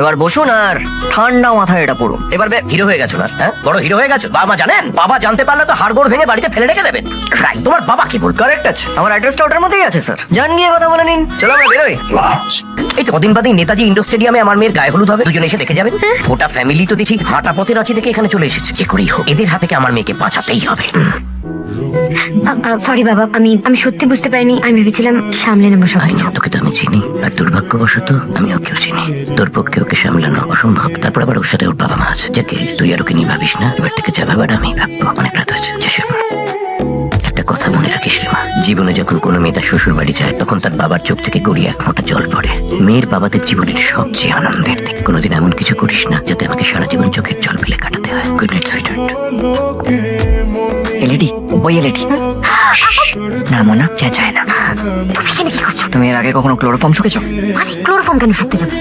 এবার বসুন আর ঠান্ডা মাথায় এটা পড়ুন। এবার বে হিরো হয়ে গেছো না? হ্যাঁ? বড় হিরো হয়ে গেছো? বাবা জানেন? বাবা জানতে পারলে তো হাড়গোড় ভেঙে বাড়িতে ফেলে রেখে দেবেন। রাইট তোমার বাবা কি বলবে? কারেক্ট আছে। আমার অ্যাড্রেসটা ওটার মধ্যেই আছে স্যার জান গিয়ে কথা বলে নিন। চলো আমরা বেরোই। এই তো কদিন বাদেই নেতাজি ইন্ডোর স্টেডিয়ামে আমার মেয়ের গায়ে হলুদ হবে। দুজনে এসে দেখে যাবেন। গোটা ফ্যামিলি তো দেখি হাঁটা পথের আছে দেখে এখানে চলে এসেছে। যে করেই হোক এদের হাতে থেকে আমার মেয়েকে বাঁচাতেই হবে। সরি বাবা আমি আমি সত্যি বুঝতে পারিনি। আমি ভেবেছিলাম সামলে নেব সব আই তোকে তো আমি চিনি আর দুর্ভাগ্যবশত আমি ওকেও চিনি। তোর পক্ষে ওকে সামলানো অসম্ভব তারপর আবার ওর সাথে ওর বাবা মা আছে। যাকে তুই আর ওকে নিয়ে ভাবিস না এবার থেকে যা ভাবার আমি ভাববো। অনেক রাত হয়েছে যে একটা কথা মনে রাখিস রে মা জীবনে যখন কোনো মেয়ে তার শ্বশুর বাড়ি যায় তখন তার বাবার চোখ থেকে গড়িয়ে এক ফোঁটা জল পড়ে। মেয়ের বাবাদের জীবনের সবচেয়ে আনন্দের দিক। কোনোদিন এমন কিছু করিস না যাতে আমাকে সারা জীবন চোখের জল ফেলে কাটাতে হয়। গুড নাইট সুইটার্ট এলইডি ওই লেডি। না মনা চায় না তুমি এখানে কি করছ তুমি এর আগে কখনো ক্লোরোফর্ম শুকেছো ক্লোরোফর্ম কেন শুকতে যাবে